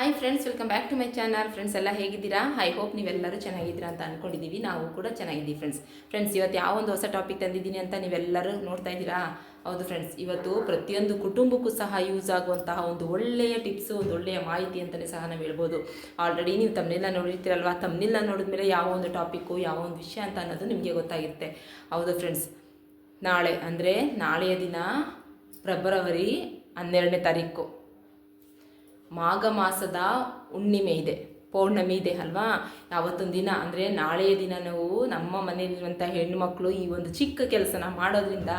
Hi friends welcome back to my channel friends ಎಲ್ಲ ಹೇಗಿದ್ದೀರಾ? I hope ನೀವೆಲ್ಲರೂ ಚೆನ್ನಾಗಿದ್ದೀರಾ ಅಂತ ಅಂದ್ಕೊಂಡಿದ್ದೀವಿ ನಾವು ಕೂಡ ಚೆನ್ನಾಗಿದ್ದೀವಿ ಫ್ರೆಂಡ್ಸ್ ಫ್ರೆಂಡ್ಸ್ ಇವತ್ತು ಯಾವ ಒಂದು ಹೊಸ ಟಾಪಿಕ್ ತಂದಿದ್ದೀನಿ ಅಂತ ನೀವೆಲ್ಲರೂ ನೋಡ್ತಾ ಇದ್ದೀರಾ? ಹೌದು ಫ್ರೆಂಡ್ಸ್ ಇವತ್ತು ಪ್ರತಿಯೊಂದು ಕುಟುಂಬಕ್ಕೂ ಸಹ ಯೂಸ್ ಆಗುವಂತಹ ಒಂದು ಒಳ್ಳೆಯ ಟಿಪ್ಸು ಒಂದು ಒಳ್ಳೆಯ ಮಾಹಿತಿ ಅಂತಲೇ ಸಹ ನಾವು ಹೇಳ್ಬೋದು. ಆಲ್ರೆಡಿ ನೀವು ತಮ್ಮನೆಲ್ಲ ನೋಡಿರ್ತೀರಲ್ವ? ತಮ್ಮನೆಲ್ಲ ನೋಡಿದ್ಮೇಲೆ ಯಾವ ಒಂದು ಟಾಪಿಕ್ಕು ಯಾವ ಒಂದು ವಿಷಯ ಅಂತ ಅನ್ನೋದು ನಿಮಗೆ ಗೊತ್ತಾಗಿರುತ್ತೆ. ಹೌದು ಫ್ರೆಂಡ್ಸ್ ನಾಳೆ ಅಂದರೆ ನಾಳೆಯ ದಿನ ಫೆಬ್ರವರಿ ಹನ್ನೆರಡನೇ ತಾರೀಕು. ಮಾಘ ಮಾಸದ ಹುಣ್ಣಿಮೆ ಇದೆ. ಪೌರ್ಣಮಿ ಇದೆ ಅಲ್ವಾ? ಯಾವತ್ತೊಂದು ದಿನ ಅಂದರೆ ನಾಳೆಯ ದಿನ ನಾವು ನಮ್ಮ ಮನೆಯಲ್ಲಿರುವಂಥ ಹೆಣ್ಣುಮಕ್ಕಳು ಈ ಒಂದು ಚಿಕ್ಕ ಕೆಲಸನ ಮಾಡೋದ್ರಿಂದ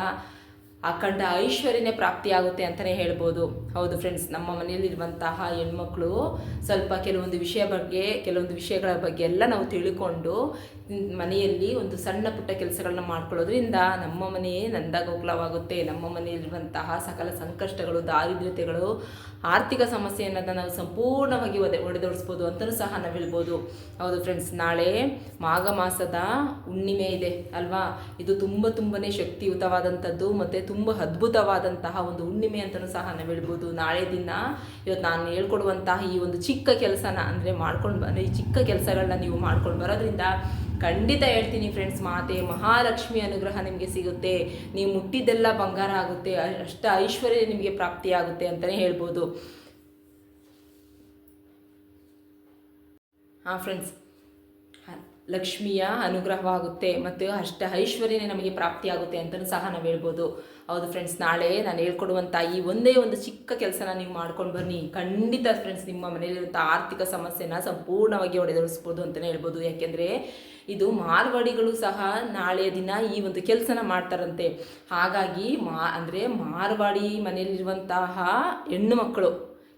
ಅಖಂಡ ಐಶ್ವರ್ಯನೇ ಪ್ರಾಪ್ತಿಯಾಗುತ್ತೆ ಅಂತಲೇ ಹೇಳ್ಬೋದು. ಹೌದು ಫ್ರೆಂಡ್ಸ್ ನಮ್ಮ ಮನೆಯಲ್ಲಿರುವಂತಹ ಹೆಣ್ಮಕ್ಳು ಸ್ವಲ್ಪ ಕೆಲವೊಂದು ವಿಷಯ ಬಗ್ಗೆ, ಕೆಲವೊಂದು ವಿಷಯಗಳ ಬಗ್ಗೆ ಎಲ್ಲ ನಾವು ತಿಳ್ಕೊಂಡು, ಮನೆಯಲ್ಲಿ ಒಂದು ಸಣ್ಣ ಪುಟ್ಟ ಕೆಲಸಗಳನ್ನ ಮಾಡ್ಕೊಳ್ಳೋದ್ರಿಂದ ನಮ್ಮ ಮನೆಯೇ ನಂದಗೋಕುಲವಾಗುತ್ತೆ ನಮ್ಮ ಮನೆಯಲ್ಲಿರುವಂತಹ ಸಕಲ ಸಂಕಷ್ಟಗಳು, ದಾರಿದ್ರ್ಯತೆಗಳು, ಆರ್ಥಿಕ ಸಮಸ್ಯೆ ಅನ್ನೋದನ್ನ ನಾವು ಸಂಪೂರ್ಣವಾಗಿ ಒದೆ, ಒಡೆದೋಡಿಸ್ಬೋದು ಅಂತಲೂ ಸಹ ನಾವು ಹೇಳ್ಬೋದು. ಹೌದು ಫ್ರೆಂಡ್ಸ್ ನಾಳೆ ಮಾಘ ಮಾಸದ ಹುಣ್ಣಿಮೆ ಇದೆ ಅಲ್ವಾ? ಇದು ತುಂಬ ತುಂಬನೇ ಶಕ್ತಿಯುತವಾದಂಥದ್ದು. ಮತ್ತು ತುಂಬ ಅದ್ಭುತವಾದಂತಹ ಒಂದು ಹುಣ್ಣಿಮೆ ಅಂತಲೂ ಸಹ ನಾವು ಹೇಳ್ಬೋದು. ನಾಳೆ ದಿನ ಇವತ್ತು ನಾನು ಹೇಳ್ಕೊಡುವಂತಹ ಈ ಒಂದು ಚಿಕ್ಕ ಕೆಲಸನ ಅಂದರೆ ಮಾಡ್ಕೊಂಡು ಬ- ಈ ಚಿಕ್ಕ ಕೆಲಸಗಳನ್ನ ನೀವು ಮಾಡ್ಕೊಂಡು ಬರೋದ್ರಿಂದ ಖಂಡಿತ ಹೇಳ್ತೀನಿ ಫ್ರೆಂಡ್ಸ್ ಮಾತೆ, ಮಹಾಲಕ್ಷ್ಮಿ ಅನುಗ್ರಹ ನಿಮಗೆ ಸಿಗುತ್ತೆ. ನೀವು ಮುಟ್ಟಿದ್ದೆಲ್ಲ ಬಂಗಾರ ಆಗುತ್ತೆ ಅಷ್ಟ ಐಶ್ವರ್ಯ ನಿಮಗೆ ಪ್ರಾಪ್ತಿಯಾಗುತ್ತೆ ಅಂತಲೇ ಹೇಳ್ಬೋದು. ಹಾಂ ಫ್ರೆಂಡ್ಸ್ ಲಕ್ಷ್ಮಿಯ ಅನುಗ್ರಹವಾಗುತ್ತೆ ಮತ್ತು ಅಷ್ಟ ಐಶ್ವರ್ಯನೇ ನಮಗೆ ಪ್ರಾಪ್ತಿಯಾಗುತ್ತೆ ಅಂತಲೂ ಸಹ ನಾವು ಹೇಳ್ಬೋದು. ಹೌದು ಫ್ರೆಂಡ್ಸ್ ನಾಳೆ ನಾನು ಹೇಳ್ಕೊಡುವಂಥ ಈ ಒಂದೇ ಒಂದು ಚಿಕ್ಕ ಕೆಲಸನ ನೀವು ಮಾಡ್ಕೊಂಡು ಬನ್ನಿ. ಖಂಡಿತ ಫ್ರೆಂಡ್ಸ್ ನಿಮ್ಮ ಮನೆಯಲ್ಲಿರುವಂಥ ಆರ್ಥಿಕ ಸಮಸ್ಯೆನ ಸಂಪೂರ್ಣವಾಗಿ ಹೊಡೆದೊಳಿಸ್ಬೋದು ಅಂತಲೇ ಹೇಳ್ಬೋದು. ಯಾಕೆಂದರೆ ಇದು ಮಾರ್ವಾಡಿಗಳು ಸಹ ನಾಳೆಯ ದಿನ ಈ ಒಂದು ಕೆಲಸನ ಮಾಡ್ತಾರಂತೆ. ಹಾಗಾಗಿ ಮಾ, ಅಂದರೆ ಮಾರ್ವಾಡಿ ಮನೆಯಲ್ಲಿರುವಂತಹ ಹೆಣ್ಣು ಮಕ್ಕಳು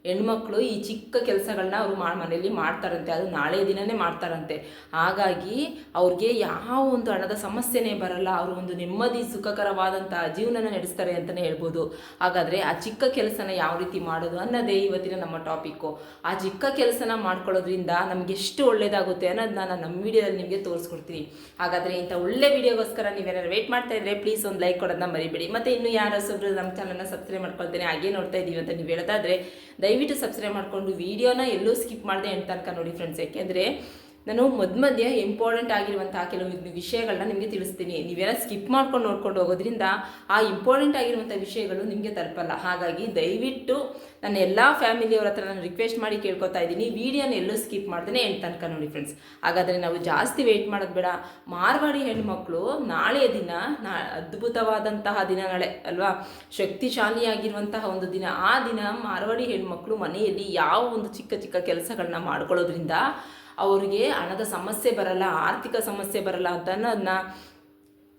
ಹೆಣ್ಮಕ್ಳು ಈ ಚಿಕ್ಕ ಕೆಲಸಗಳನ್ನ ಅವರು ಮಾ ಮನೆಯಲ್ಲಿ ಮಾಡ್ತಾರಂತೆ, ಅದು ನಾಳೆ ದಿನನೇ ಮಾಡ್ತಾರಂತೆ. ಹಾಗಾಗಿ ಅವ್ರಿಗೆ ಯಾವ ಒಂದು ಹಣದ ಸಮಸ್ಯೆನೇ ಬರಲ್ಲ, ಅವರು ಒಂದು ನೆಮ್ಮದಿ, ಸುಖಕರವಾದಂತಹ ಜೀವನನ ನಡೆಸ್ತಾರೆ ಅಂತಲೇ ಹೇಳ್ಬೋದು. ಹಾಗಾದರೆ ಆ ಚಿಕ್ಕ ಕೆಲಸನ ಯಾವ ರೀತಿ ಮಾಡೋದು ಅನ್ನೋದೇ ಇವತ್ತಿನ ನಮ್ಮ ಟಾಪಿಕ್ಕು. ಆ ಚಿಕ್ಕ ಕೆಲಸನ ಮಾಡ್ಕೊಳ್ಳೋದ್ರಿಂದ ನಮ್ಗೆ ಎಷ್ಟು ಒಳ್ಳೇದಾಗುತ್ತೆ ಅನ್ನೋದನ್ನ ನಾನು ನಮ್ಮ ವಿಡಿಯೋದಲ್ಲಿ ನಿಮಗೆ ತೋರಿಸ್ಕೊಡ್ತೀನಿ. ಹಾಗಾದರೆ ಇಂಥ ಒಳ್ಳೆ ವಿಡಿಯೋಗೋಸ್ಕರ ನೀವೇನಾದ್ರು ವೇಟ್ ಮಾಡ್ತಾ ಇದ್ರೆ ಪ್ಲೀಸ್ ಒಂದು ಲೈಕ್ ಕೊಡೋದನ್ನ ಮರಿಬೇಡಿ. ಮತ್ತು ಇನ್ನು ಯಾರು ನಮ್ಮ ಚಾನಲ್ನ ಸಬ್ಸ್ಕ್ರೈಬ್ ಮಾಡ್ಕೊಳ್ತೇನೆ, ಹಾಗೆ ನೋಡ್ತಾ ಇದ್ದೀವಿ ಅಂತ ನೀವು ಹೇಳೋದಾದ್ರೆ ದಯವಿಟ್ಟು ಸಬ್ಸ್ಕ್ರೈಬ್ ಮಾಡಿಕೊಂಡು ವಿಡಿಯೋನ ಎಲ್ಲೂ ಸ್ಕಿಪ್ ಮಾಡದೆ ಎಂಟು ತನಕ ನೋಡಿ ಫ್ರೆಂಡ್ಸ್ ಯಾಕೆಂದರೆ ನಾನು ಮಧ್ಯ ಮಧ್ಯೆ ಇಂಪಾರ್ಟೆಂಟ್ ಆಗಿರುವಂತಹ ಕೆಲವು ವಿಷಯಗಳನ್ನ ನಿಮಗೆ ತಿಳಿಸ್ತೀನಿ. ನೀವೇನೋ ಸ್ಕಿಪ್ ಮಾಡ್ಕೊಂಡು ನೋಡ್ಕೊಂಡು ಹೋಗೋದ್ರಿಂದ ಆ ಇಂಪಾರ್ಟೆಂಟ್ ಆಗಿರುವಂಥ ವಿಷಯಗಳು ನಿಮಗೆ ತಲುಪಲ್ಲ. ಹಾಗಾಗಿ ದಯವಿಟ್ಟು ನನ್ನ ಎಲ್ಲ ಫ್ಯಾಮಿಲಿಯವ್ರ ಹತ್ರ ನಾನು ರಿಕ್ವೆಸ್ಟ್ ಮಾಡಿ ಕೇಳ್ಕೊತಾ ಇದ್ದೀನಿ. ವಿಡಿಯೋನ ಎಲ್ಲೂ ಸ್ಕಿಪ್ ಮಾಡ್ದೇ ಎಂಟು ತನಕ ನೋಡಿ ಫ್ರೆಂಡ್ಸ್ ಹಾಗಾದರೆ ನಾವು ಜಾಸ್ತಿ ವೆಯ್ಟ್ ಮಾಡೋದು ಬೇಡ. ಮಾರ್ವಾಡಿ ಹೆಣ್ಮಕ್ಳು ನಾಳೆಯ ದಿನ ನಾ ಅದ್ಭುತವಾದಂತಹ ದಿನ ನಾಳೆ ಅಲ್ವಾ? ಶಕ್ತಿಶಾಲಿಯಾಗಿರುವಂತಹ ಒಂದು ದಿನ. ಆ ದಿನ ಮಾರ್ವಾಡಿ ಹೆಣ್ಮಕ್ಳು ಮನೆಯಲ್ಲಿ ಯಾವ ಒಂದು ಚಿಕ್ಕ ಚಿಕ್ಕ ಕೆಲಸಗಳನ್ನ ಮಾಡ್ಕೊಳ್ಳೋದ್ರಿಂದ ಅವ್ರಿಗೆ ಹಣದ ಸಮಸ್ಯೆ ಬರಲ್ಲ, ಆರ್ಥಿಕ ಸಮಸ್ಯೆ ಬರಲ್ಲ ಅಂತ ಅನ್ನೋದನ್ನ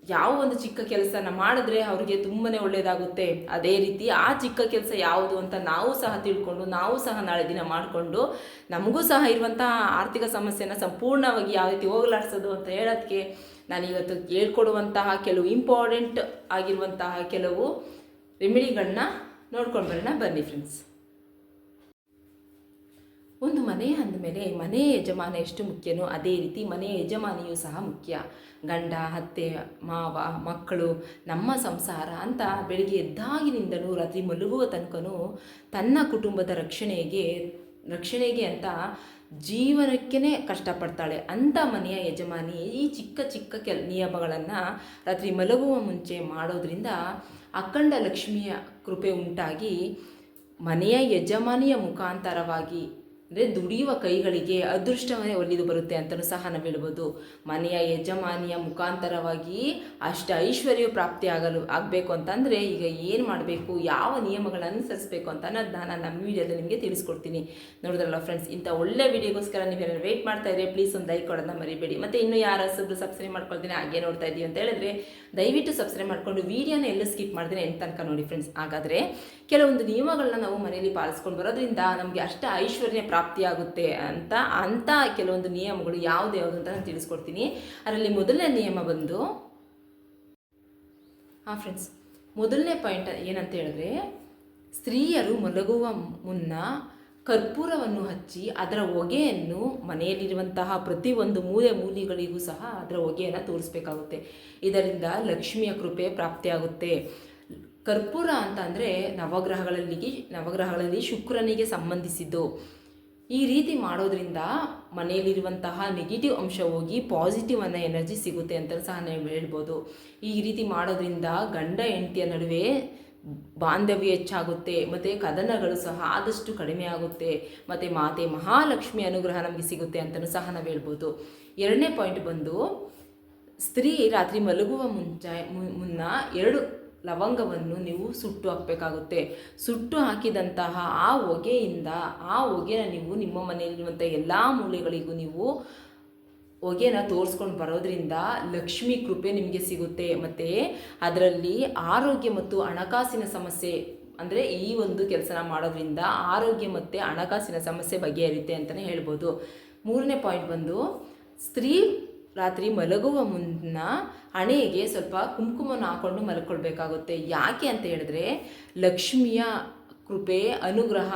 ಯಾವ ಒಂದು ಚಿಕ್ಕ ಕೆಲಸನ ಮಾಡಿದ್ರೆ ಅವ್ರಿಗೆ ತುಂಬಾ ಒಳ್ಳೆಯದಾಗುತ್ತೆ ಅದೇ ರೀತಿ ಆ ಚಿಕ್ಕ ಕೆಲಸ ಯಾವುದು ಅಂತ ನಾವು ಸಹ ತಿಳ್ಕೊಂಡು, ನಾವು ಸಹ ನಾಳೆ ದಿನ ಮಾಡಿಕೊಂಡು, ನಮಗೂ ಸಹ ಇರುವಂತಹ ಆರ್ಥಿಕ ಸಮಸ್ಯೆನ ಸಂಪೂರ್ಣವಾಗಿ ಯಾವ ರೀತಿ ಹೋಗಲಾಡಿಸೋದು ಅಂತ ಹೇಳೋದಕ್ಕೆ ನಾನು ಇವತ್ತು ಹೇಳ್ಕೊಡುವಂತಹ ಕೆಲವು ಇಂಪಾರ್ಟೆಂಟ್ ಆಗಿರುವಂತಹ ಕೆಲವು ರೆಮಿಡಿಗಳನ್ನ ನೋಡ್ಕೊಂಡು ಬರೋಣ. ಬನ್ನಿ ಫ್ರೆಂಡ್ಸ್ ಒಂದು ಮನೆ ಅಂದಮೇಲೆ ಮನೆಯ ಯಜಮಾನ ಎಷ್ಟು ಮುಖ್ಯನೋ ಅದೇ ರೀತಿ ಮನೆಯ ಯಜಮಾನಿಯೂ ಸಹ ಮುಖ್ಯ. ಗಂಡ, ಅತ್ತೆ, ಮಾವ, ಮಕ್ಕಳು, ನಮ್ಮ ಸಂಸಾರ ಅಂತ ಬೆಳಿಗ್ಗೆ ಎದ್ದಾಗಿನಿಂದಲೂ ರಾತ್ರಿ ಮಲಗುವ ತನಕನೂ ತನ್ನ ಕುಟುಂಬದ ರಕ್ಷಣೆಗೆ ರಕ್ಷಣೆಗೆ ಅಂತ ಜೀವನಕ್ಕೇ ಕಷ್ಟಪಡ್ತಾಳೆ. ಅಂಥ ಮನೆಯ ಯಜಮಾನಿ ಈ ಚಿಕ್ಕ ಚಿಕ್ಕ ಕೆಲ, ನಿಯಮಗಳನ್ನು ರಾತ್ರಿ ಮಲಗುವ ಮುಂಚೆ ಮಾಡೋದ್ರಿಂದ ಅಖಂಡ ಲಕ್ಷ್ಮಿಯ ಕೃಪೆ ಉಂಟಾಗಿ ಮನೆಯ ಯಜಮಾನಿಯ ಮುಖಾಂತರವಾಗಿ ಅಂದರೆ ದುಡಿಯುವ ಕೈಗಳಿಗೆ ಅದೃಷ್ಟವೇ ಒಲಿದು ಬರುತ್ತೆ ಅಂತಲೂ ಸಹ ನಾವು ಹೇಳ್ಬೋದು. ಮನೆಯ ಯಜಮಾನಿಯ ಮುಖಾಂತರವಾಗಿ ಅಷ್ಟು ಐಶ್ವರ್ಯ ಪ್ರಾಪ್ತಿ ಆಗಲು, ಆಗಬೇಕು ಅಂತಂದರೆ ಈಗ ಏನು ಮಾಡಬೇಕು, ಯಾವ ನಿಯಮಗಳನ್ನು ಅನುಸರಿಸಬೇಕು ಅಂತ ಅನ್ನೋದು ನಾನು ನಮ್ಮ ವಿಡಿಯೋದಲ್ಲಿ ನಿಮಗೆ ತಿಳಿಸ್ಕೊಡ್ತೀನಿ. ನೋಡಿದ್ರಲ್ಲ ಫ್ರೆಂಡ್ಸ್ ಇಂಥ ಒಳ್ಳೆ ವಿಡಿಯೋಗೋಸ್ಕರ ನೀವೇನಾದ್ರು ವೇಟ್ ಮಾಡ್ತಾ ಇದ್ರೆ ಪ್ಲೀಸ್ ಒಂದು ಲೈಕ್ ಕೊಡೋದನ್ನ ಮರಿಬೇಡಿ. ಮತ್ತು ಇನ್ನೂ ಯಾರು ಸಬ್ಸ್ಕ್ರೈಬ್ ಮಾಡ್ಕೊಳ್ತೀನಿ, ಹಾಗೆ ನೋಡ್ತಾ ಇದ್ದೀವಿ ಅಂತ ಹೇಳಿದ್ರೆ ದಯವಿಟ್ಟು ಸಬ್ಸ್ಕ್ರೈಬ್ ಮಾಡ್ಕೊಂಡು ವೀಡಿಯೋನ ಎಲ್ಲೂ ಸ್ಕಿಪ್ ಮಾಡಿದ್ರೆ ಎಂತ ತನಕ ನೋಡಿ ಫ್ರೆಂಡ್ಸ್ ಹಾಗಾದರೆ ಕೆಲವೊಂದು ನಿಯಮಗಳನ್ನ ನಾವು ಮನೆಯಲ್ಲಿ ಪಾಲಿಸ್ಕೊಂಡು ಬರೋದ್ರಿಂದ ನಮಗೆ ಅಷ್ಟ ಐಶ್ವರ್ಯ ಪ್ರಾಪ್ತಿಯಾಗುತ್ತೆ ಅಂತ ಅಂಥ ಕೆಲವೊಂದು ನಿಯಮಗಳು ಯಾವುದು ಯಾವುದು ಅಂತ ನಾನು ತಿಳಿಸ್ಕೊಡ್ತೀನಿ. ಅದರಲ್ಲಿ ಮೊದಲನೇ ನಿಯಮ ಬಂದು, ಹಾಂ ಫ್ರೆಂಡ್ಸ್ ಮೊದಲನೇ ಪಾಯಿಂಟ್ ಏನಂತ ಹೇಳಿದ್ರೆ, ಸ್ತ್ರೀಯರು ಮಲಗುವ ಮುನ್ನ ಕರ್ಪೂರವನ್ನು ಹಚ್ಚಿ ಅದರ ಹೊಗೆಯನ್ನು ಮನೆಯಲ್ಲಿರುವಂತಹ ಪ್ರತಿಯೊಂದು ಮೂಲೆ ಮೂಲಿಗಳಿಗೂ ಸಹ ಅದರ ಹೊಗೆಯನ್ನು ತೋರಿಸ್ಬೇಕಾಗುತ್ತೆ. ಇದರಿಂದ ಲಕ್ಷ್ಮಿಯ ಕೃಪೆ ಪ್ರಾಪ್ತಿಯಾಗುತ್ತೆ. ಕರ್ಪೂರ ಅಂತ ಅಂದರೆ ನವಗ್ರಹಗಳಲ್ಲಿ ನವಗ್ರಹಗಳಲ್ಲಿ ಶುಕ್ರನಿಗೆ ಸಂಬಂಧಿಸಿದ್ದು. ಈ ರೀತಿ ಮಾಡೋದ್ರಿಂದ ಮನೆಯಲ್ಲಿರುವಂತಹ ನೆಗೆಟಿವ್ ಅಂಶ ಹೋಗಿ ಪಾಸಿಟಿವ್ ಅನ್ನೋ ಎನರ್ಜಿ ಸಿಗುತ್ತೆ ಅಂತ ಸಹ ನಾವು ಹೇಳ್ಬೋದು. ಈ ರೀತಿ ಮಾಡೋದ್ರಿಂದ ಗಂಡ ಹೆಂಡತಿಯ ನಡುವೆ ಬಾಂಧವ್ಯ ಹೆಚ್ಚಾಗುತ್ತೆ, ಮತ್ತು ಕದನಗಳು ಸಹ ಆದಷ್ಟು ಕಡಿಮೆ ಆಗುತ್ತೆ, ಮತ್ತು ಮಾತೆ ಮಹಾಲಕ್ಷ್ಮಿ ಅನುಗ್ರಹ ನಮಗೆ ಸಿಗುತ್ತೆ ಅಂತಲೂ ಸಹ ನಾವು ಹೇಳ್ಬೋದು. ಎರಡನೇ ಪಾಯಿಂಟ್ ಬಂದು, ಸ್ತ್ರೀ ರಾತ್ರಿ ಮಲಗುವ ಮುಂಚೆ ಮುನ್ನ ಎರಡು ಲವಂಗವನ್ನು ನೀವು ಸುಟ್ಟು ಹಾಕಬೇಕಾಗುತ್ತೆ. ಸುಟ್ಟು ಹಾಕಿದಂತಹ ಆ ಹೊಗೆಯಿಂದ ಆ ಹೊಗೆನ ನೀವು ನಿಮ್ಮ ಮನೆಯಲ್ಲಿರುವಂಥ ಎಲ್ಲ ಮೂಲೆಗಳಿಗೂ ನೀವು ಹೊಗೆನ ತೋರಿಸ್ಕೊಂಡು ಬರೋದ್ರಿಂದ ಲಕ್ಷ್ಮಿ ಕೃಪೆ ನಿಮಗೆ ಸಿಗುತ್ತೆ. ಮತ್ತು ಅದರಲ್ಲಿ ಆರೋಗ್ಯ ಮತ್ತು ಹಣಕಾಸಿನ ಸಮಸ್ಯೆ ಅಂದರೆ ಈ ಒಂದು ಕೆಲಸನ ಮಾಡೋದ್ರಿಂದ ಆರೋಗ್ಯ ಮತ್ತು ಹಣಕಾಸಿನ ಸಮಸ್ಯೆ ಬಗೆಹರಿಯುತ್ತೆ ಅಂತಲೇ ಹೇಳ್ಬೋದು. ಮೂರನೇ ಪಾಯಿಂಟ್ ಬಂದು, ಸ್ತ್ರೀ ರಾತ್ರಿ ಮಲಗುವ ಮುನ್ನ ಹಣೆಗೆ ಸ್ವಲ್ಪ ಕುಂಕುಮನ ಹಾಕೊಂಡು ಮಲ್ಕೊಳ್ಬೇಕಾಗುತ್ತೆ. ಯಾಕೆ ಅಂತ ಹೇಳಿದ್ರೆ ಲಕ್ಷ್ಮಿಯ ಕೃಪೆ, ಅನುಗ್ರಹ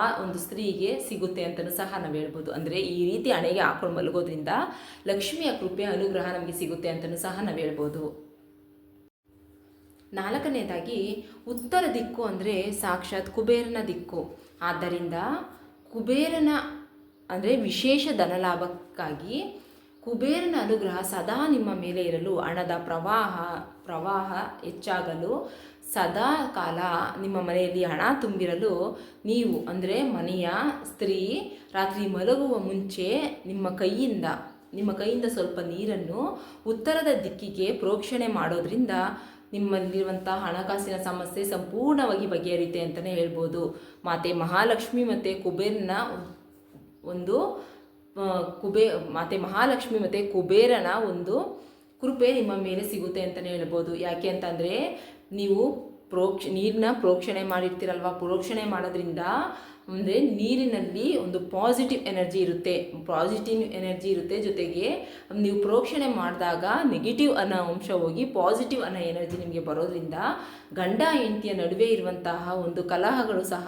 ಆ ಒಂದು ಸ್ತ್ರೀಗೆ ಸಿಗುತ್ತೆ ಅಂತಲೂ ಸಹ ನಾವು ಹೇಳ್ಬೋದು. ಅಂದರೆ ಈ ರೀತಿ ಹಣೆಗೆ ಹಾಕೊಂಡು ಮಲಗೋದ್ರಿಂದ ಲಕ್ಷ್ಮಿಯ ಕೃಪೆ, ಅನುಗ್ರಹ ನಮಗೆ ಸಿಗುತ್ತೆ ಅಂತಲೂ ಸಹ ನಾವು ಹೇಳ್ಬೋದು. ನಾಲ್ಕನೇದಾಗಿ ಉತ್ತರ ದಿಕ್ಕು ಅಂದರೆ ಸಾಕ್ಷಾತ್ ಕುಬೇರನ ದಿಕ್ಕು. ಆದ್ದರಿಂದ ಕುಬೇರನ ಅಂದರೆ ವಿಶೇಷ ಧನಲಾಭಕ್ಕಾಗಿ ಕುಬೇರನ ಅನುಗ್ರಹ ಸದಾ ನಿಮ್ಮ ಮೇಲೆ ಇರಲು, ಹಣದ ಪ್ರವಾಹ ಪ್ರವಾಹ ಹೆಚ್ಚಾಗಲು ಸದಾ ಕಾಲ ನಿಮ್ಮ ಮನೆಯಲ್ಲಿ ಹಣ ತುಂಬಿರಲು ನೀವು, ಅಂದರೆ ಮನೆಯ ಸ್ತ್ರೀ, ರಾತ್ರಿ ಮಲಗುವ ಮುಂಚೆ ನಿಮ್ಮ ಕೈಯಿಂದ ನಿಮ್ಮ ಕೈಯಿಂದ ಸ್ವಲ್ಪ ನೀರನ್ನು ಉತ್ತರದ ದಿಕ್ಕಿಗೆ ಪ್ರೋಕ್ಷಣೆ ಮಾಡೋದ್ರಿಂದ ನಿಮ್ಮಲ್ಲಿರುವಂಥ ಹಣಕಾಸಿನ ಸಮಸ್ಯೆ ಸಂಪೂರ್ಣವಾಗಿ ಬಗೆಹರಿಯುತ್ತೆ ಅಂತಲೇ ಹೇಳ್ಬೋದು. ಮಾತೆ ಮಹಾಲಕ್ಷ್ಮಿ ಮತ್ತು ಕುಬೇರನ ಒಂದು ಕುಬೇ, ಮತ್ತೆ ಮಹಾಲಕ್ಷ್ಮಿ ಮತ್ತು ಕುಬೇರನ ಒಂದು ಕೃಪೆ ನಿಮ್ಮ ಮೇಲೆ ಸಿಗುತ್ತೆ ಅಂತಲೇ ಹೇಳ್ಬೋದು. ಯಾಕೆ ಅಂತಂದರೆ ನೀವು ಪ್ರೋಕ್ಷ ನೀರನ್ನ ಪ್ರೋಕ್ಷಣೆ ಮಾಡಿರ್ತೀರಲ್ವ? ಪ್ರೋಕ್ಷಣೆ ಮಾಡೋದ್ರಿಂದ ಅಂದರೆ ನೀರಿನಲ್ಲಿ ಒಂದು ಪಾಸಿಟಿವ್ ಎನರ್ಜಿ ಇರುತ್ತೆ. ಪಾಸಿಟಿವ್ ಎನರ್ಜಿ ಇರುತ್ತೆ ಜೊತೆಗೆ ನೀವು ಪ್ರೋಕ್ಷಣೆ ಮಾಡಿದಾಗ ನೆಗೆಟಿವ್ ಅನ್ನೋ ಅಂಶ ಹೋಗಿ ಪಾಸಿಟಿವ್ ಅನ್ನೋ ಎನರ್ಜಿ ನಿಮಗೆ ಬರೋದ್ರಿಂದ ಗಂಡ ಹೆಂಡತಿಯ ನಡುವೆ ಇರುವಂತಹ ಒಂದು ಕಲಹಗಳು ಸಹ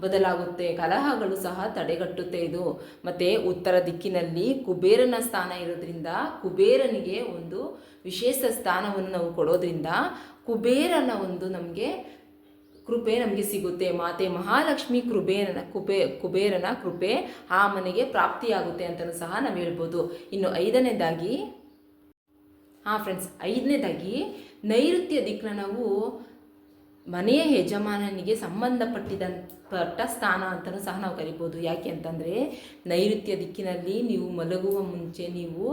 ಬದಲಾಗುತ್ತೆ. ಕಲಹಗಳು ಸಹ ತಡೆಗಟ್ಟುತ್ತೆ ಇದು. ಮತ್ತು ಉತ್ತರ ದಿಕ್ಕಿನಲ್ಲಿ ಕುಬೇರನ ಸ್ಥಾನ ಇರೋದ್ರಿಂದ ಕುಬೇರನಿಗೆ ಒಂದು ವಿಶೇಷ ಸ್ಥಾನವನ್ನು ನಾವು ಕೊಡೋದ್ರಿಂದ ಕುಬೇರನ ಒಂದು ನಮಗೆ ಕೃಪೆ ನಮಗೆ ಸಿಗುತ್ತೆ. ಮಾತೆ ಮಹಾಲಕ್ಷ್ಮಿ ಕೃಬೇರನ ಕುಬೇ ಕುಬೇರನ ಕೃಪೆ ಆ ಮನೆಗೆ ಪ್ರಾಪ್ತಿಯಾಗುತ್ತೆ ಅಂತಲೂ ಸಹ ನಾವು ಹೇಳ್ಬೋದು. ಇನ್ನು ಐದನೇದಾಗಿ, ಹಾಂ ಫ್ರೆಂಡ್ಸ್ ಐದನೇದಾಗಿ ನೈಋತ್ಯ ದಿಕ್ಕನ್ನ ನಾವು ಮನೆಯ ಯಜಮಾನನಿಗೆ ಸಂಬಂಧಪಟ್ಟಿದ ಪಟ್ಟ ಸ್ಥಾನ ಅಂತಲೂ ಸಹ ನಾವು ಕರಿಬೋದು. ಯಾಕೆ ಅಂತಂದರೆ ನೈಋತ್ಯ ದಿಕ್ಕಿನಲ್ಲಿ ನೀವು ಮಲಗುವ ಮುಂಚೆ ನೀವು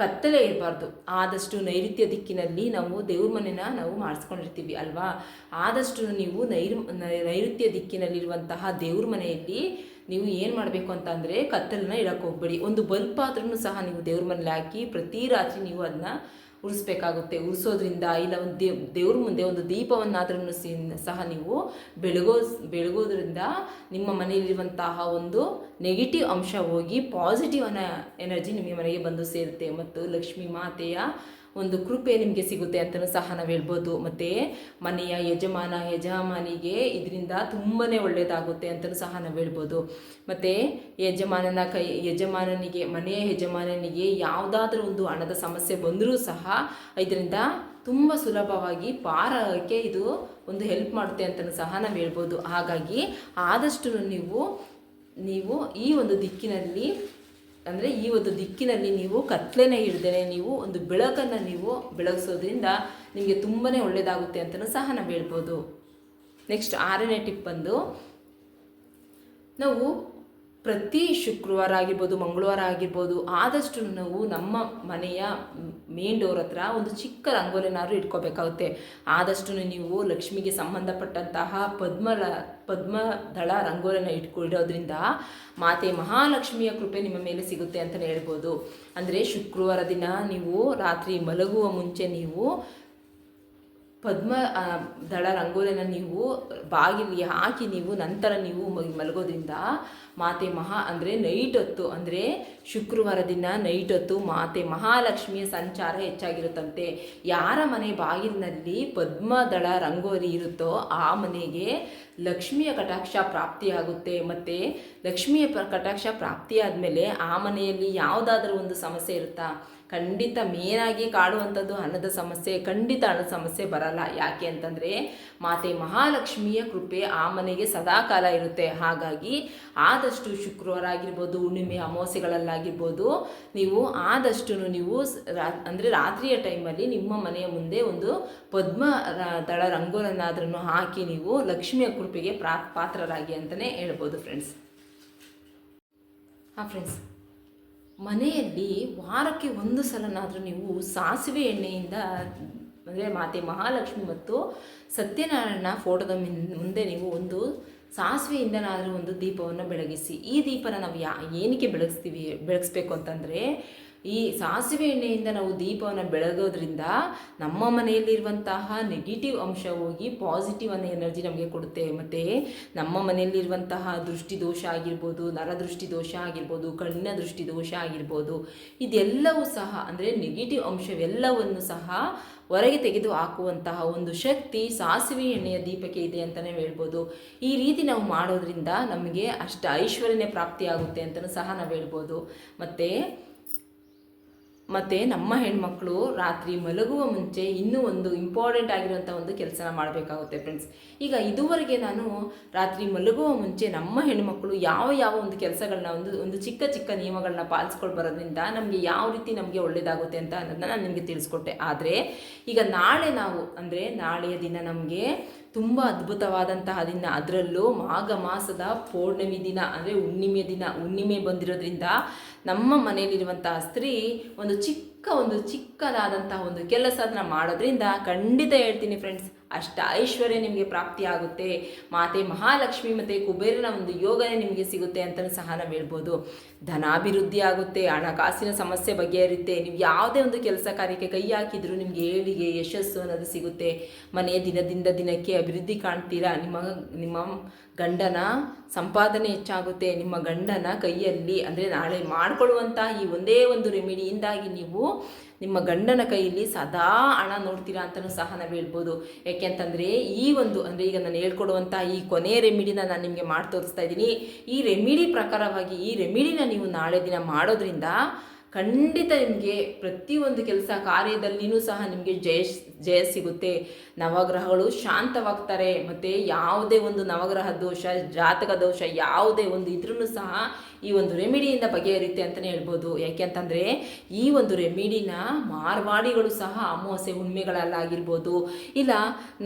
ಕತ್ತಲೆ ಇರಬಾರ್ದು. ಆದಷ್ಟು ನೈಋತ್ಯ ದಿಕ್ಕಿನಲ್ಲಿ ನಾವು ದೇವ್ರ ಮನೆನ ನಾವು ಮಾಡಿಸ್ಕೊಂಡಿರ್ತೀವಿ ಅಲ್ವಾ? ಆದಷ್ಟು ನೀವು ನೈರ್, ನೈಋತ್ಯ ದಿಕ್ಕಿನಲ್ಲಿರುವಂತಹ ದೇವ್ರ ಮನೆಯಲ್ಲಿ ನೀವು ಏನು ಮಾಡಬೇಕು ಅಂತ ಅಂದರೆ ಕತ್ತಲನ್ನ ಇಡಕ್ಕೆ ಹೋಗ್ಬೇಡಿ. ಒಂದು ಬಲ್ಪ್ ಆದ್ರೂ ಸಹ ನೀವು ದೇವ್ರ ಮನೇಲಿ ಹಾಕಿ ಪ್ರತಿ ರಾತ್ರಿ ನೀವು ಅದನ್ನ ಉರಿಸ್ಬೇಕಾಗುತ್ತೆ. ಉರಿಸೋದ್ರಿಂದ ಇಲ್ಲ ಒಂದು ದೇವ್ ದೇವ್ರ ಮುಂದೆ ಒಂದು ದೀಪವನ್ನಾದ್ರೂ ಸಹ ನೀವು ಬೆಳಗೋ, ಬೆಳಗೋದ್ರಿಂದ ನಿಮ್ಮ ಮನೆಯಲ್ಲಿರುವಂತಹ ಒಂದು ನೆಗೆಟಿವ್ ಅಂಶ ಹೋಗಿ ಪಾಸಿಟಿವ್ ಅನ್ನ ಎನರ್ಜಿ ನಿಮ್ಮ ಮನೆಗೆ ಬಂದು ಸೇರುತ್ತೆ. ಮತ್ತು ಲಕ್ಷ್ಮೀ ಮಾತೆಯ ಒಂದು ಕೃಪೆ ನಿಮಗೆ ಸಿಗುತ್ತೆ ಅಂತಲೂ ಸಹ ನಾವು ಹೇಳ್ಬೋದು. ಮತ್ತು ಮನೆಯ ಯಜಮಾನ, ಯಜಮಾನಿಗೆ ಇದರಿಂದ ತುಂಬಾ ಒಳ್ಳೆಯದಾಗುತ್ತೆ ಅಂತಲೂ ಸಹ ನಾವು ಹೇಳ್ಬೋದು. ಮತ್ತು ಯಜಮಾನನ ಕೈ, ಯಜಮಾನನಿಗೆ, ಮನೆಯ ಯಜಮಾನನಿಗೆ ಯಾವುದಾದ್ರೂ ಒಂದು ಹಣದ ಸಮಸ್ಯೆ ಬಂದರೂ ಸಹ ಇದರಿಂದ ತುಂಬ ಸುಲಭವಾಗಿ ಪಾರಕ್ಕೆ ಇದು ಒಂದು ಹೆಲ್ಪ್ ಮಾಡುತ್ತೆ ಅಂತಲೂ ಸಹ ನಾವು ಹೇಳ್ಬೋದು. ಹಾಗಾಗಿ ಆದಷ್ಟು ನೀವು ನೀವು ಈ ಒಂದು ದಿಕ್ಕಿನಲ್ಲಿ ಅಂದರೆ ಈ ಒಂದು ದಿಕ್ಕಿನಲ್ಲಿ ನೀವು ಕತ್ಲೆನೇ ಹಿಡ್ದೇನೆ ನೀವು ಒಂದು ಬೆಳಕನ್ನು ನೀವು ಬೆಳಗಿಸೋದ್ರಿಂದ ನಿಮಗೆ ತುಂಬಾ ಒಳ್ಳೆಯದಾಗುತ್ತೆ ಅಂತಲೂ ಸಹ ನಾವು ಹೇಳ್ಬೋದು. ನೆಕ್ಸ್ಟ್ ಆರನೇ ಟಿಪ್ ಬಂದು, ನಾವು ಪ್ರತಿ ಶುಕ್ರವಾರ ಆಗಿರ್ಬೋದು, ಮಂಗಳವಾರ ಆಗಿರ್ಬೋದು, ಆದಷ್ಟು ನಾವು ನಮ್ಮ ಮನೆಯ ಮೇನ್ ಡೋರ್ ಹತ್ರ ಒಂದು ಚಿಕ್ಕ ರಂಗೋಲಿನಾದ್ರು ಇಟ್ಕೋಬೇಕಾಗುತ್ತೆ. ಆದಷ್ಟು ನೀವು ಲಕ್ಷ್ಮಿಗೆ ಸಂಬಂಧಪಟ್ಟಂತಹ ಪದ್ಮಲ ಪದ್ಮದಳ ರಂಗೋಲಿನ ಇಟ್ಕೊಂಡಿರೋದ್ರಿಂದ ಮಾತೆ ಮಹಾಲಕ್ಷ್ಮಿಯ ಕೃಪೆ ನಿಮ್ಮ ಮೇಲೆ ಸಿಗುತ್ತೆ ಅಂತಲೇ ಹೇಳ್ಬೋದು. ಅಂದರೆ ಶುಕ್ರವಾರ ದಿನ ನೀವು ರಾತ್ರಿ ಮಲಗುವ ಮುಂಚೆ ನೀವು ಪದ್ಮ ದಳ ರಂಗೋಲಿನ ನೀವು ಬಾಗಿಲಿಗೆ ಹಾಕಿ ನೀವು ನಂತರ ನೀವು ಮಲಗೋದ್ರಿಂದ ಮಾತೆ ಮಹಾ ಅಂದರೆ ನೈಟ್ ಹೊತ್ತು ಅಂದರೆ ಶುಕ್ರವಾರ ದಿನ ನೈಟ್ ಹೊತ್ತು ಮಾತೆ ಮಹಾಲಕ್ಷ್ಮಿಯ ಸಂಚಾರ ಹೆಚ್ಚಾಗಿರುತ್ತಂತೆ. ಯಾರ ಮನೆ ಬಾಗಿಲಿನಲ್ಲಿ ಪದ್ಮದಳ ರಂಗೋಲಿ ಇರುತ್ತೋ ಆ ಮನೆಗೆ ಲಕ್ಷ್ಮಿಯ ಕಟಾಕ್ಷ ಪ್ರಾಪ್ತಿಯಾಗುತ್ತೆ. ಮತ್ತು ಲಕ್ಷ್ಮಿಯ ಕಟಾಕ್ಷ ಪ್ರಾಪ್ತಿಯಾದಮೇಲೆ ಆ ಮನೆಯಲ್ಲಿ ಯಾವುದಾದ್ರೂ ಒಂದು ಸಮಸ್ಯೆ ಇರುತ್ತಾ? ಖಂಡಿತ ಮೇನಾಗಿ ಕಾಡುವಂಥದ್ದು ಹಣದ ಸಮಸ್ಯೆ, ಖಂಡಿತ ಹಣದ ಸಮಸ್ಯೆ ಬರಲ್ಲ. ಯಾಕೆ ಅಂತಂದರೆ, ಮಾತೆ ಮಹಾಲಕ್ಷ್ಮಿಯ ಕೃಪೆ ಆ ಮನೆಗೆ ಸದಾಕಾಲ ಇರುತ್ತೆ. ಹಾಗಾಗಿ ಆದಷ್ಟು ಶುಕ್ರವಾರ ಆಗಿರ್ಬೋದು ಹುಣ್ಣಿಮೆ ಅಮಾವಾಸ್ಯೆಗಳಲ್ಲಾಗಿರ್ಬೋದು, ನೀವು ಆದಷ್ಟು ನೀವು ಅಂದರೆ ರಾತ್ರಿಯ ಟೈಮಲ್ಲಿ ನಿಮ್ಮ ಮನೆಯ ಮುಂದೆ ಒಂದು ಪದ್ಮ ದಳ ರಂಗೋಲನ್ನಾದ್ರೂ ಹಾಕಿ ನೀವು ಲಕ್ಷ್ಮಿಯ ಕೃಪೆಗೆ ಪ್ರಾ, ಪಾತ್ರರಾಗಿ ಅಂತಲೇ ಹೇಳ್ಬೋದು ಫ್ರೆಂಡ್ಸ್ ಹಾಂ ಫ್ರೆಂಡ್ಸ್ ಮನೆಯಲ್ಲಿ ವಾರಕ್ಕೆ ಒಂದು ಸಲನಾದರೂ ನೀವು ಸಾಸಿವೆ ಎಣ್ಣೆಯಿಂದ, ಅಂದರೆ ಮಾತೆ ಮಹಾಲಕ್ಷ್ಮಿ ಮತ್ತು ಸತ್ಯನಾರಾಯಣ ಫೋಟೋದ ಮುಂದೆ ನೀವು ಒಂದು ಸಾಸಿವೆಯಿಂದನಾದರೂ ಒಂದು ದೀಪವನ್ನು ಬೆಳಗಿಸಿ. ಈ ದೀಪನ ನಾವು ಯಾ, ಏನಕ್ಕೆ ಬೆಳಗಿಸ್ತೀವಿ, ಬೆಳಗಿಸ್ಬೇಕು ಅಂತಂದರೆ ಈ ಸಾಸಿವೆ ಎಣ್ಣೆಯಿಂದ ನಾವು ದೀಪವನ್ನು ಬೆಳಗೋದ್ರಿಂದ ನಮ್ಮ ಮನೆಯಲ್ಲಿರುವಂತಹ ನೆಗೆಟಿವ್ ಅಂಶ ಹೋಗಿ ಪಾಸಿಟಿವ್ ಅನ್ನೋ ಎನರ್ಜಿ ನಮಗೆ ಕೊಡುತ್ತೆ. ಮತ್ತು ನಮ್ಮ ಮನೆಯಲ್ಲಿರುವಂತಹ ದೃಷ್ಟಿ ದೋಷ ಆಗಿರ್ಬೋದು ನರದೃಷ್ಟಿ ದೋಷ ಆಗಿರ್ಬೋದು, ಕಣ್ಣಿನ ದೃಷ್ಟಿ ದೋಷ ಆಗಿರ್ಬೋದು, ಇದೆಲ್ಲವೂ ಸಹ ಅಂದರೆ ನೆಗೆಟಿವ್ ಅಂಶವೆಲ್ಲವನ್ನು ಸಹ ಹೊರಗೆ ತೆಗೆದು ಹಾಕುವಂತಹ ಒಂದು ಶಕ್ತಿ ಸಾಸಿವೆ ಎಣ್ಣೆಯ ದೀಪಕ್ಕೆ ಇದೆ ಅಂತಲೇ ಹೇಳ್ಬೋದು. ಈ ರೀತಿ ನಾವು ಮಾಡೋದ್ರಿಂದ ನಮಗೆ ಅಷ್ಟು ಐಶ್ವರ್ಯನೇ ಪ್ರಾಪ್ತಿಯಾಗುತ್ತೆ ಅಂತಲೂ ಸಹ ನಾವು ಹೇಳ್ಬೋದು. ಮತ್ತು ಮತ್ತು ನಮ್ಮ ಹೆಣ್ಮಕ್ಳು ರಾತ್ರಿ ಮಲಗುವ ಮುಂಚೆ ಇನ್ನೂ ಒಂದು ಇಂಪಾರ್ಟೆಂಟ್ ಆಗಿರುವಂಥ ಒಂದು ಕೆಲಸನ ಮಾಡಬೇಕಾಗುತ್ತೆ ಫ್ರೆಂಡ್ಸ್ ಈಗ ಇದುವರೆಗೆ ನಾನು ರಾತ್ರಿ ಮಲಗುವ ಮುಂಚೆ ನಮ್ಮ ಹೆಣ್ಮಕ್ಳು ಯಾವ ಯಾವ ಒಂದು ಕೆಲಸಗಳನ್ನ ಒಂದು ಒಂದು ಚಿಕ್ಕ ಚಿಕ್ಕ ನಿಯಮಗಳನ್ನ ಪಾಲಿಸ್ಕೊಂಡು ಬರೋದ್ರಿಂದ ನಮಗೆ ಯಾವ ರೀತಿ ನಮಗೆ ಒಳ್ಳೆಯದಾಗುತ್ತೆ ಅಂತ ಅನ್ನೋದನ್ನ ನಾನು ನಿಮಗೆ ತಿಳಿಸ್ಕೊಟ್ಟೆ. ಆದರೆ ಈಗ ನಾಳೆ ನಾವು, ಅಂದರೆ ನಾಳೆಯ ದಿನ ನಮಗೆ ತುಂಬ ಅದ್ಭುತವಾದಂತಹ ದಿನ. ಅದರಲ್ಲೂ ಮಾಘ ಮಾಸದ ಪೌರ್ಣಮಿ ದಿನ, ಅಂದರೆ ಹುಣ್ಣಿಮೆ ದಿನ, ಹುಣ್ಣಿಮೆ ಬಂದಿರೋದ್ರಿಂದ ನಮ್ಮ ಮನೆಯಲ್ಲಿರುವಂತಹ ಸ್ತ್ರೀ ಒಂದು ಚಿಕ್ಕ ಒಂದು ಚಿಕ್ಕದಾದಂತಹ ಒಂದು ಕೆಲಸ ಅದನ್ನ ಮಾಡೋದ್ರಿಂದ ಖಂಡಿತ ಹೇಳ್ತೀನಿ ಫ್ರೆಂಡ್ಸ್ ಅಷ್ಟ ಐಶ್ವರ್ಯ ನಿಮಗೆ ಪ್ರಾಪ್ತಿಯಾಗುತ್ತೆ ಮಾತೆ ಮಹಾಲಕ್ಷ್ಮಿ ಮತ್ತು ಕುಬೇರನ ಒಂದು ಯೋಗನೇ ನಿಮಗೆ ಸಿಗುತ್ತೆ ಅಂತಲೂ ಸಹ ನಾವು ಹೇಳ್ಬೋದು. ಧನಾಭಿವೃದ್ಧಿ ಆಗುತ್ತೆ, ಹಣಕಾಸಿನ ಸಮಸ್ಯೆ ಬಗೆಹರಿಯುತ್ತೆ, ನೀವು ಯಾವುದೇ ಒಂದು ಕೆಲಸ ಕಾರ್ಯಕ್ಕೆ ಕೈ ಹಾಕಿದ್ರು ನಿಮಗೆ ಏಳಿಗೆ ಯಶಸ್ಸು ಅನ್ನೋದು ಸಿಗುತ್ತೆ. ಮನೆ ದಿನದಿಂದ ದಿನಕ್ಕೆ ಅಭಿವೃದ್ಧಿ ಕಾಣ್ತೀರಾ? ನಿಮ್ಮ ನಿಮ್ಮ ಗಂಡನ ಸಂಪಾದನೆ ಹೆಚ್ಚಾಗುತ್ತೆ. ನಿಮ್ಮ ಗಂಡನ ಕೈಯಲ್ಲಿ ಅಂದರೆ ನಾಳೆ ಮಾಡಿಕೊಳ್ಳುವಂಥ ಈ ಒಂದೇ ಒಂದು ರೆಮಿಡಿಯಿಂದಾಗಿ ನೀವು ನಿಮ್ಮ ಗಂಡನ ಕೈಯಲ್ಲಿ ಸದಾ ಹಣ ನೋಡ್ತೀರಾ ಅಂತಲೂ ಸಹ ನಾವು ಹೇಳ್ಬೋದು. ಯಾಕೆಂತಂದರೆ ಈ ಒಂದು ಅಂದರೆ ಈಗ ನಾನು ಹೇಳ್ಕೊಡುವಂಥ ಈ ಕೊನೆ ರೆಮಿಡಿನ ನಾನು ನಿಮಗೆ ಮಾಡಿ ತೋರಿಸ್ತಾ ಇದ್ದೀನಿ. ಈ ರೆಮಿಡಿ ಪ್ರಕಾರವಾಗಿ ಈ ರೆಮಿಡಿನ ನೀವು ನಾಳೆ ದಿನ ಮಾಡೋದ್ರಿಂದ ಖಂಡಿತ ನಿಮಗೆ ಪ್ರತಿಯೊಂದು ಕೆಲಸ ಕಾರ್ಯದಲ್ಲಿಯೂ ಸಹ ನಿಮಗೆ ಜಯ ಜಯ ಸಿಗುತ್ತೆ. ನವಗ್ರಹಗಳು ಶಾಂತವಾಗ್ತಾರೆ. ಮತ್ತು ಯಾವುದೇ ಒಂದು ನವಗ್ರಹ ದೋಷ, ಜಾತಕ ದೋಷ ಯಾವುದೇ ಒಂದು ಇದ್ರೂ ಸಹ ಈ ಒಂದು ರೆಮಿಡಿಯಿಂದ ಬಗೆಹರಿಯುತ್ತೆ ಅಂತಲೇ ಹೇಳ್ಬೋದು. ಯಾಕೆಂತಂದರೆ ಈ ಒಂದು ರೆಮಿಡಿನ ಮಾರ್ವಾಡಿಗಳು ಸಹ ಅಮಾವಾಸ್ಯೆ ಹುಣ್ಮೆಗಳಲ್ಲಾಗಿರ್ಬೋದು. ಇಲ್ಲ,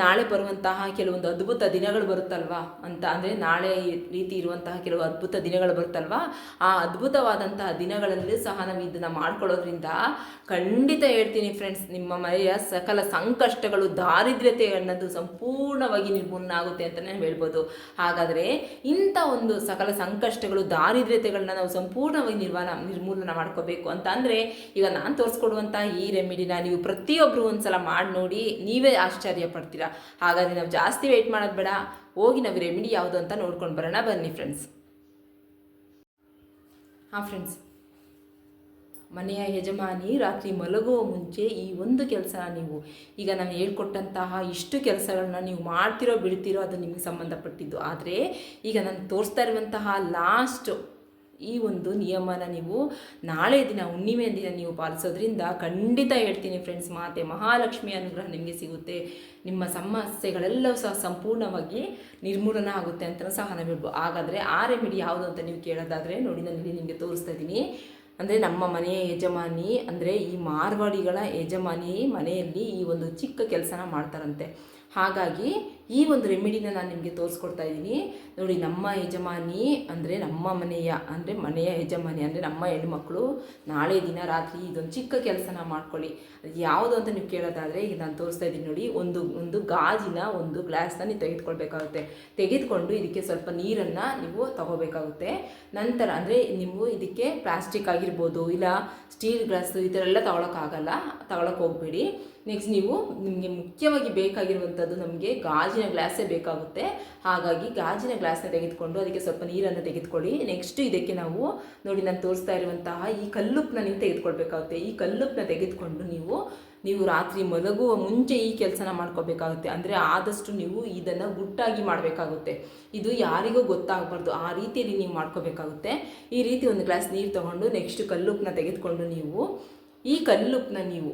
ನಾಳೆ ಬರುವಂತಹ ಕೆಲವೊಂದು ಅದ್ಭುತ ದಿನಗಳು ಬರುತ್ತಲ್ವಾ ಅಂತ ಅಂದರೆ ನಾಳೆ ರೀತಿ ಇರುವಂತಹ ಕೆಲವು ಅದ್ಭುತ ದಿನಗಳು ಬರುತ್ತಲ್ವಾ? ಆ ಅದ್ಭುತವಾದಂತಹ ದಿನಗಳಲ್ಲಿ ಸಹ ನಾವು ಇದನ್ನು ಮಾಡ್ಕೊಳ್ಳೋದ್ರಿಂದ ಖಂಡಿತ ಹೇಳ್ತೀನಿ ಫ್ರೆಂಡ್ಸ್ ನಿಮ್ಮ ಮನೆಯ ಸಕಲ ಸಂಕಷ್ಟಗಳು, ದಾರಿದ್ರ್ಯತೆ ಅನ್ನೋದು ಸಂಪೂರ್ಣವಾಗಿ ನಿರ್ಮೂಲನ ಆಗುತ್ತೆ ಅಂತಲೇ ಹೇಳ್ಬೋದು. ಹಾಗಾದರೆ ಇಂಥ ಒಂದು ಸಕಲ ಸಂಕಷ್ಟಗಳು, ದಾರಿದ್ರ್ಯತೆಗಳನ್ನ ನಾವು ಸಂಪೂರ್ಣವಾಗಿ ನಿರ್ವಹಣ ನಿರ್ಮೂಲನ ಮಾಡ್ಕೋಬೇಕು ಅಂತ ಅಂದರೆ ಈಗ ನಾನು ತೋರಿಸ್ಕೊಡುವಂಥ ಈ ರೆಮಿಡಿನ ನೀವು ಪ್ರತಿಯೊಬ್ಬರು ಒಂದ್ಸಲ ಮಾಡಿ ನೋಡಿ ನೀವೇ ಆಶ್ಚರ್ಯ ಪಡ್ತೀರಾ. ಹಾಗಾದರೆ ನಾವು ಜಾಸ್ತಿ ವೆಯ್ಟ್ ಮಾಡೋದು ಬೇಡ. ಹೋಗಿ ನಾವು ರೆಮಿಡಿ ಯಾವುದು ಅಂತ ನೋಡ್ಕೊಂಡು ಬರೋಣ ಬನ್ನಿ ಫ್ರೆಂಡ್ಸ್ ಹಾಂ ಫ್ರೆಂಡ್ಸ್ ಮನೆಯ ಯಜಮಾನಿ ರಾತ್ರಿ ಮಲಗುವ ಮುಂಚೆ ಈ ಒಂದು ಕೆಲಸ ನೀವು ಈಗ ನಾನು ಹೇಳ್ಕೊಟ್ಟಂತಹ ಇಷ್ಟು ಕೆಲಸಗಳನ್ನ ನೀವು ಮಾಡ್ತಿರೋ ಬಿಡ್ತಿರೋ ಅದು ನಿಮಗೆ ಸಂಬಂಧಪಟ್ಟಿದ್ದು. ಆದರೆ ಈಗ ನಾನು ತೋರಿಸ್ತಾ ಇರುವಂತಹ ಲಾಸ್ಟ್ ಈ ಒಂದು ನಿಯಮನ ನೀವು ನಾಳೆ ದಿನ ಹುಣ್ಣಿಮೆ ದಿನ ನೀವು ಪಾಲಿಸೋದ್ರಿಂದ ಖಂಡಿತ ಹೇಳ್ತೀನಿ ಫ್ರೆಂಡ್ಸ್ ಮಾತೆ, ಮಹಾಲಕ್ಷ್ಮಿ ಅನುಗ್ರಹ ನಿಮಗೆ ಸಿಗುತ್ತೆ. ನಿಮ್ಮ ಸಮಸ್ಯೆಗಳೆಲ್ಲವೂ ಸಹ ಸಂಪೂರ್ಣವಾಗಿ ನಿರ್ಮೂಲನ ಆಗುತ್ತೆ ಅಂತ ಸಹ ನಾವು ಹೇಳ್ಬೋದು ಹಾಗಾದರೆ ಆ ರೆಮಿಡಿ ಯಾವುದು ಅಂತ ನೀವು ಕೇಳೋದಾದರೆ ನೋಡಿ ನಾನು ಇಲ್ಲಿ ನಿಮಗೆ ತೋರಿಸ್ತಾ ಇದ್ದೀನಿ. ಅಂದರೆ ನಮ್ಮ ಮನೆಯ ಯಜಮಾನಿ ಅಂದರೆ ಈ ಮಾರ್ವಾಡಿಗಳ ಯಜಮಾನಿ ಮನೆಯಲ್ಲಿ ಈ ಒಂದು ಚಿಕ್ಕ ಕೆಲಸನ ಮಾಡ್ತಾರಂತೆ. ಹಾಗಾಗಿ ಈ ಒಂದು ರೆಮಿಡಿನ ನಾನು ನಿಮಗೆ ತೋರಿಸ್ಕೊಡ್ತಾ ಇದ್ದೀನಿ ನೋಡಿ, ನಮ್ಮ ಯಜಮಾನಿ ಅಂದರೆ ನಮ್ಮ ಮನೆಯ, ಅಂದರೆ ಮನೆಯ ಯಜಮಾನಿ, ಅಂದರೆ ನಮ್ಮ ಹೆಣ್ಮಕ್ಳು, ನಾಳೆ ದಿನ ರಾತ್ರಿ ಇದೊಂದು ಚಿಕ್ಕ ಕೆಲಸನ ಮಾಡ್ಕೊಳ್ಳಿ. ಅದು ಯಾವುದು ಅಂತ ನೀವು ಕೇಳೋದಾದರೆ, ಈಗ ನಾನು ತೋರಿಸ್ತಾ ಇದ್ದೀನಿ ನೋಡಿ, ಒಂದು ಒಂದು ಗಾಜಿನ ಒಂದು ಗ್ಲಾಸ್ನ ನೀವು ತೆಗೆದುಕೊಳ್ಬೇಕಾಗುತ್ತೆ. ತೆಗೆದುಕೊಂಡು ಇದಕ್ಕೆ ಸ್ವಲ್ಪ ನೀರನ್ನು ನೀವು ತಗೋಬೇಕಾಗುತ್ತೆ. ನಂತರ ಅಂದರೆ ನೀವು ಇದಕ್ಕೆ ಪ್ಲಾಸ್ಟಿಕ್ ಆಗಿರ್ಬೋದು, ಇಲ್ಲ ಸ್ಟೀಲ್ ಗ್ಲಾಸ್ ಈ ಥರ ಎಲ್ಲ ತಗೊಳಕ್ಕಾಗಲ್ಲ ತಗೊಳಕ್ಕೆ ಹೋಗಬೇಡಿ. ನೆಕ್ಸ್ಟ್ ನೀವು ನಿಮಗೆ ಮುಖ್ಯವಾಗಿ ಬೇಕಾಗಿರುವಂಥದ್ದು ನಮಗೆ ಗಾಜಿನ ಗ್ಲಾಸೇ ಬೇಕಾಗುತ್ತೆ. ಹಾಗಾಗಿ ಗಾಜಿನ ಗ್ಲಾಸ್ನ ತೆಗೆದುಕೊಂಡು ಅದಕ್ಕೆ ಸ್ವಲ್ಪ ನೀರನ್ನು ತೆಗೆದುಕೊಳ್ಳಿ. ನೆಕ್ಸ್ಟ್ ಇದಕ್ಕೆ ನಾವು ನೋಡಿ ನಾನು ತೋರಿಸ್ತಾ ಇರುವಂತಹ ಈ ಕಲ್ಲುಪ್ಪನ್ನ ನೀವು ತೆಗೆದುಕೊಳ್ಬೇಕಾಗುತ್ತೆ. ಈ ಕಲ್ಲುಪ್ಪನ್ನ ತೆಗೆದುಕೊಂಡು ನೀವು ನೀವು ರಾತ್ರಿ ಮಲಗುವ ಮುಂಚೆ ಈ ಕೆಲಸನ ಮಾಡ್ಕೋಬೇಕಾಗುತ್ತೆ ಅಂದರೆ ಆದಷ್ಟು ನೀವು ಇದನ್ನು ಗುಟ್ಟಾಗಿ ಮಾಡಬೇಕಾಗುತ್ತೆ. ಇದು ಯಾರಿಗೂ ಗೊತ್ತಾಗಬಾರ್ದು. ಆ ರೀತಿಯಲ್ಲಿ ನೀವು ಮಾಡ್ಕೋಬೇಕಾಗುತ್ತೆ ಈ ರೀತಿ ಒಂದು ಗ್ಲಾಸ್ ನೀರು ತೊಗೊಂಡು ನೆಕ್ಸ್ಟ್ ಕಲ್ಲುಪ್ಪನ್ನ ತೆಗೆದುಕೊಂಡು ನೀವು, ಈ ಕಲ್ಲುಪ್ಪನ್ನ ನೀವು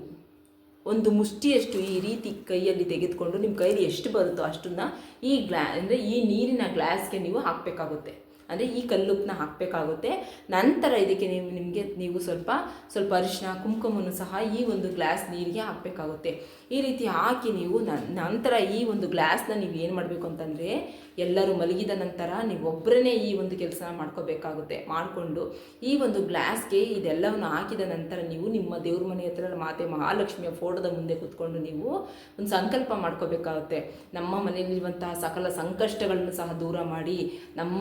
ಒಂದು ಮುಷ್ಟಿಯಷ್ಟು ಈ ರೀತಿ ಕೈಯಲ್ಲಿ ತೆಗೆದುಕೊಂಡು ನಿಮ್ಮ ಕೈಯಲ್ಲಿ ಎಷ್ಟು ಬರುತ್ತೋ ಅಷ್ಟನ್ನು ಈ ಗ್ಲಾ ಅಂದರೆ ಈ ನೀರಿನ ಗ್ಲಾಸ್ಗೆ ನೀವು ಹಾಕಬೇಕಾಗುತ್ತೆ. ಅಂದರೆ ಈ ಕಲ್ಲುಪ್ಪನ್ನ ಹಾಕಬೇಕಾಗುತ್ತೆ. ನಂತರ ಇದಕ್ಕೆ ನೀವು ನಿಮಗೆ ನೀವು ಸ್ವಲ್ಪ ಸ್ವಲ್ಪ ಅರಿಶಿನ ಕುಂಕುಮವನ್ನು ಸಹ ಈ ಒಂದು ಗ್ಲಾಸ್ ನೀರಿಗೆ ಹಾಕಬೇಕಾಗುತ್ತೆ. ಈ ರೀತಿ ಹಾಕಿ ನೀವು ನಂತರ ಈ ಒಂದು ಗ್ಲಾಸ್ನ ನೀವು ಏನು ಮಾಡಬೇಕು ಅಂತಂದರೆ, ಎಲ್ಲರೂ ಮಲಗಿದ ನಂತರ ನೀವು ಒಬ್ಬರೇ ಈ ಒಂದು ಕೆಲಸ ಮಾಡ್ಕೋಬೇಕಾಗುತ್ತೆ. ಮಾಡಿಕೊಂಡು ಈ ಒಂದು ಗ್ಲಾಸ್ಗೆ ಇದೆಲ್ಲವನ್ನು ಹಾಕಿದ ನಂತರ ನೀವು ನಿಮ್ಮ ದೇವ್ರ ಮನೆ ಹತ್ರ ಮಾತೆ ಮಹಾಲಕ್ಷ್ಮಿಯ ಫೋಟೋದ ಮುಂದೆ ಕೂತ್ಕೊಂಡು ನೀವು ಒಂದು ಸಂಕಲ್ಪ ಮಾಡ್ಕೋಬೇಕಾಗುತ್ತೆ. ನಮ್ಮ ಮನೆಯಲ್ಲಿರುವಂತಹ ಸಕಲ ಸಂಕಷ್ಟಗಳನ್ನು ಸಹ ದೂರ ಮಾಡಿ, ನಮ್ಮ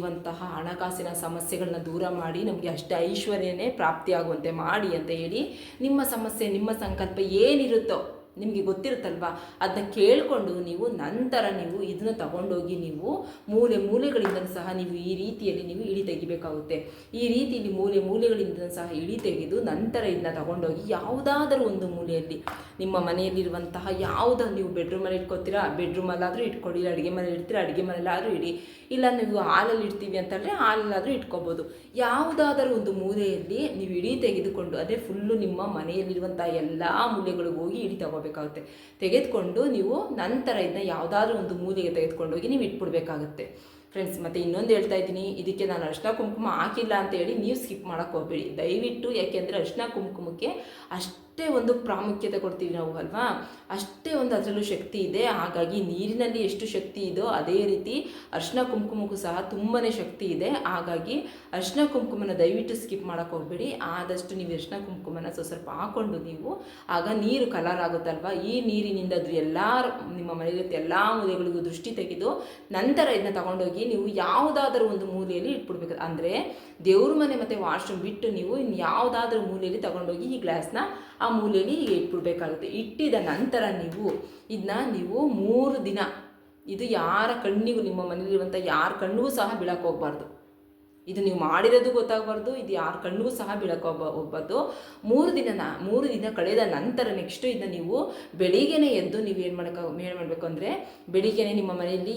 ಮನೆಯಲ್ಲಿರುವಂತಹ ಹಣಕಾಸಿನ ಸಮಸ್ಯೆಗಳನ್ನ ದೂರ ಮಾಡಿ ನಮಗೆ ಅಷ್ಟೇ ಐಶ್ವರ್ಯನೇ ಪ್ರಾಪ್ತಿಯಾಗುವಂತೆ ಮಾಡಿ ಅಂತ ಹೇಳಿ ನಿಮ್ಮ ಸಮಸ್ಯೆ, ನಿಮ್ಮ ಸಂಕಲ್ಪ ಏನಿರುತ್ತೋ ನಿಮಗೆ ಗೊತ್ತಿರುತ್ತಲ್ವಾ? ಅದನ್ನ ಕೇಳಿಕೊಂಡು ನೀವು ನಂತರ ನೀವು ಇದನ್ನ ತಗೊಂಡೋಗಿ ನೀವು ಮೂಲೆ ಮೂಲೆಗಳಿಂದ ಸಹ ನೀವು ಈ ರೀತಿಯಲ್ಲಿ ನೀವು ಇಳಿ ತೆಗಿಬೇಕಾಗುತ್ತೆ. ಈ ರೀತಿಯಲ್ಲಿ ಮೂಲೆ ಮೂಲೆಗಳಿಂದ ಸಹ ಇಳಿ ತೆಗೆದು ನಂತರ ಇದನ್ನ ತಗೊಂಡೋಗಿ ಯಾವುದಾದರೂ ಒಂದು ಮೂಲೆಯಲ್ಲಿ ನಿಮ್ಮ ಮನೆಯಲ್ಲಿರುವಂತಹ ಯಾವುದಾದ್ರು ನೀವು ಬೆಡ್ರೂಮಲ್ಲಿ ಇಟ್ಕೋತೀರಾ? ಬೆಡ್ರೂಮಲ್ಲಾದರೂ ಇಟ್ಕೊಳ್ಳಿ, ಅಡುಗೆ ಮನೇಲಿ ಇಡ್ತೀರಾ? ಅಡುಗೆ ಮನೆಯಲ್ಲಾದರೂ ಇಡಿ. ಇಲ್ಲ ನೀವು ಹಾಲಲ್ಲಿ ಇಡ್ತೀವಿ ಅಂತಂದರೆ ಹಾಲಲ್ಲಾದರೂ ಇಟ್ಕೋಬೋದು. ಯಾವುದಾದರೂ ಒಂದು ಮೂಲೆಯಲ್ಲಿ ನೀವು ಇಡೀ ತೆಗೆದುಕೊಂಡು ಅದೇ ಫುಲ್ಲು ನಿಮ್ಮ ಮನೆಯಲ್ಲಿರುವಂಥ ಎಲ್ಲ ಮೂಲೆಗಳಿಗೂ ಹೋಗಿ ಇಡಿ ತಗೋಬೇಕಾಗುತ್ತೆ ತೆಗೆದುಕೊಂಡು ನೀವು ನಂತರ ಇದನ್ನ ಯಾವುದಾದ್ರೂ ಒಂದು ಮೂಲೆಗೆ ತೆಗೆದುಕೊಂಡೋಗಿ ನೀವು ಇಟ್ಬಿಡ್ಬೇಕಾಗುತ್ತೆ. ಫ್ರೆಂಡ್ಸ್ ಮತ್ತು ಇನ್ನೊಂದು ಹೇಳ್ತಾ ಇದ್ದೀನಿ. ಇದಕ್ಕೆ ನಾನು ಅರ್ಶಿನ ಕುಂಕುಮ ಹಾಕಿಲ್ಲ ಅಂತ ಹೇಳಿ ನೀವು ಸ್ಕಿಪ್ ಮಾಡೋಕ್ಕೆ ಹೋಗಬೇಡಿ. ದಯವಿಟ್ಟು ಯಾಕೆಂದರೆ ಅರ್ಶಿನ ಕುಂಕುಮಕ್ಕೆ ಅಷ್ಟೇ ಒಂದು ಪ್ರಾಮುಖ್ಯತೆ ಕೊಡ್ತೀವಿ ನಾವು, ಅಲ್ವಾ? ಅಷ್ಟೇ ಒಂದು ಅದರಲ್ಲೂ ಶಕ್ತಿ ಇದೆ. ಹಾಗಾಗಿ ನೀರಿನಲ್ಲಿ ಎಷ್ಟು ಶಕ್ತಿ ಇದೋ ಅದೇ ರೀತಿ ಅರ್ಶಿನ ಕುಂಕುಮಕ್ಕೂ ಸಹ ತುಂಬಾ ಶಕ್ತಿ ಇದೆ. ಹಾಗಾಗಿ ಅರ್ಶಿನ ಕುಂಕುಮನ ದಯವಿಟ್ಟು ಸ್ಕಿಪ್ ಮಾಡೋಕ್ಕೆ ಹೋಗ್ಬೇಡಿ. ಆದಷ್ಟು ನೀವು ಅರ್ಶಿನ ಕುಂಕುಮನ ಸ್ವಲ್ಪ ಸ್ವಲ್ಪ ಹಾಕ್ಕೊಂಡು ನೀವು, ಆಗ ನೀರು ಕಲರ್ ಆಗುತ್ತಲ್ವ ಈ ನೀರಿನಿಂದ ಅದು ಎಲ್ಲ ನಿಮ್ಮ ಮನೆಯಲ್ಲಿ ಎಲ್ಲ ಮೂಲೆಗಳಿಗೂ ದೃಷ್ಟಿ ತೆಗೆದು ನಂತರ ಇದನ್ನ ತಗೊಂಡೋಗಿ ನೀವು ಯಾವುದಾದ್ರೂ ಒಂದು ಮೂಲೆಯಲ್ಲಿ ಇಟ್ಬಿಡ್ಬೇಕು. ಅಂದರೆ ದೇವ್ರ ಮನೆ ಮತ್ತು ವಾಶ್ರೂಮ್ ಬಿಟ್ಟು ನೀವು ಇನ್ನು ಯಾವುದಾದ್ರೂ ಮೂಲೆಯಲ್ಲಿ ತಗೊಂಡೋಗಿ ಈ ಗ್ಲಾಸ್ನ ಆ ಮೂಲೆಯಲ್ಲಿ ಇಟ್ಬಿಡ್ಬೇಕಾಗುತ್ತೆ. ಇಟ್ಟಿದ ನಂತರ ನೀವು ಇದನ್ನ ನೀವು ಮೂರು ದಿನ, ಇದು ಯಾರ ಕಣ್ಣಿಗೂ ನಿಮ್ಮ ಮನೇಲಿರುವಂಥ ಯಾರ ಕಣ್ಣಿಗೂ ಸಹ ಬೀಳಕ್ಕೆ ಹೋಗ್ಬಾರ್ದು. ಇದು ನೀವು ಮಾಡಿರೋದು ಗೊತ್ತಾಗಬಾರ್ದು, ಇದು ಯಾರ ಕಣ್ಣಿಗೂ ಸಹ ಬೀಳಕ್ಕೆ ಒಬ್ಬದ್ದು. ಮೂರು ದಿನ ಮೂರು ದಿನ ಕಳೆದ ನಂತರ ನೆಕ್ಸ್ಟು ಇದನ್ನ ನೀವು ಬೆಳಿಗ್ಗೆನೇ ಎದ್ದು ನೀವು ಏನು ಮಾಡಕ್ಕ ಏನು ಮಾಡಬೇಕು ಅಂದರೆ, ಬೆಳಿಗ್ಗೆನೆ ನಿಮ್ಮ ಮನೆಯಲ್ಲಿ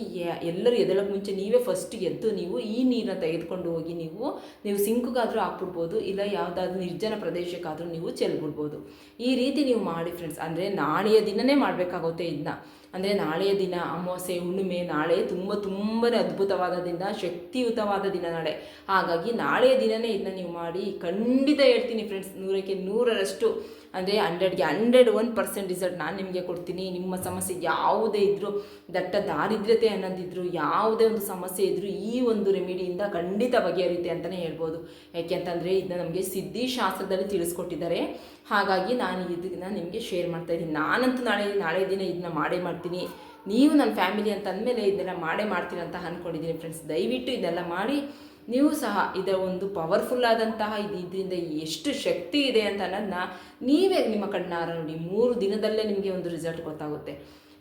ಎಲ್ಲರೂ ಎದಳಕ್ಕೆ ಮುಂಚೆ ನೀವೇ ಫಸ್ಟ್ ಎದ್ದು ನೀವು ಈ ನೀರನ್ನ ತೆಗೆದುಕೊಂಡು ಹೋಗಿ ನೀವು ನೀವು ಸಿಂಕ್ಗಾದರೂ ಹಾಕ್ಬಿಡ್ಬೋದು, ಇಲ್ಲ ಯಾವುದಾದ್ರೂ ನಿರ್ಜನ ಪ್ರದೇಶಕ್ಕಾದರೂ ನೀವು ಚೆಲ್ಬಿಡ್ಬೋದು. ಈ ರೀತಿ ನೀವು ಮಾಡಿ ಫ್ರೆಂಡ್ಸ್ ಅಂದರೆ ನಾಳೆಯ ದಿನನೇ ಮಾಡಬೇಕಾಗುತ್ತೆ ಇದನ್ನ ಅಂದರೆ ನಾಳೆಯ ದಿನ ಅಮಾವಾಸ್ಯೆ, ಹುಣ್ಣಿಮೆ ನಾಳೆ ತುಂಬ ತುಂಬಾ ಅದ್ಭುತವಾದ ದಿನ ಶಕ್ತಿಯುತವಾದ ದಿನ ನಾಳೆ. ಹಾಗಾಗಿ ನಾಳೆಯ ದಿನನೇ ಇದನ್ನ ನೀವು ಮಾಡಿ ಖಂಡಿತ ಹೇಳ್ತೀನಿ ಫ್ರೆಂಡ್ಸ್ ನೂರಕ್ಕೆ ನೂರರಷ್ಟು ಅಂದರೆ ಹಂಡ್ರೆಡ್ಗೆ ಹಂಡ್ರೆಡ್ ಒನ್ ಪರ್ಸೆಂಟ್ ರಿಸಲ್ಟ್ ನಾನು ನಿಮಗೆ ಕೊಡ್ತೀನಿ. ನಿಮ್ಮ ಸಮಸ್ಯೆ ಯಾವುದೇ ಇದ್ದರೂ ದಟ್ಟ ದಾರಿದ್ರ್ಯತೆ ಅನ್ನೋದಿದ್ರು, ಯಾವುದೇ ಒಂದು ಸಮಸ್ಯೆ ಇದ್ದರೂ ಈ ಒಂದು ರೆಮಿಡಿಯಿಂದ ಖಂಡಿತ ಬಗೆಹರಿಯುತ್ತೆ ಅಂತಲೇ ಹೇಳ್ಬೋದು. ಯಾಕೆಂತಂದರೆ ಇದನ್ನ ನಮಗೆ ಸಿದ್ಧಿ ಶಾಸ್ತ್ರದಲ್ಲಿ ತಿಳಿಸ್ಕೊಟ್ಟಿದ್ದಾರೆ. ಹಾಗಾಗಿ ನಾನು ಇದನ್ನ ನಿಮಗೆ ಶೇರ್ ಮಾಡ್ತಾ ಇದ್ದೀನಿ. ನಾನಂತೂ ನಾಳೆ ನಾಳೆ ದಿನ ಇದನ್ನ ಮಾಡೇ ಮಾಡ್ತೀನಿ. ನೀವು ನನ್ನ ಫ್ಯಾಮಿಲಿ ಅಂತ ಅಂದಮೇಲೆ ಇದನ್ನೆಲ್ಲ ಮಾಡೇ ಮಾಡ್ತೀನಿ ಅಂತ ಅಂದ್ಕೊಂಡಿದ್ದೀನಿ ಫ್ರೆಂಡ್ಸ್ ದಯವಿಟ್ಟು ಇದೆಲ್ಲ ಮಾಡಿ. ನೀವು ಸಹ ಇದರ ಒಂದು ಪವರ್ಫುಲ್ ಆದಂತಹ ಇದು ಇದರಿಂದ ಎಷ್ಟು ಶಕ್ತಿ ಇದೆ ಅಂತ ಅನ್ನೋದನ್ನ ನೀವೇ ನಿಮ್ಮ ಕಣ್ಣಾರ ನೋಡಿ ಮೂರು ದಿನದಲ್ಲೇ ನಿಮಗೆ ಒಂದು ರಿಸಲ್ಟ್ ಗೊತ್ತಾಗುತ್ತೆ.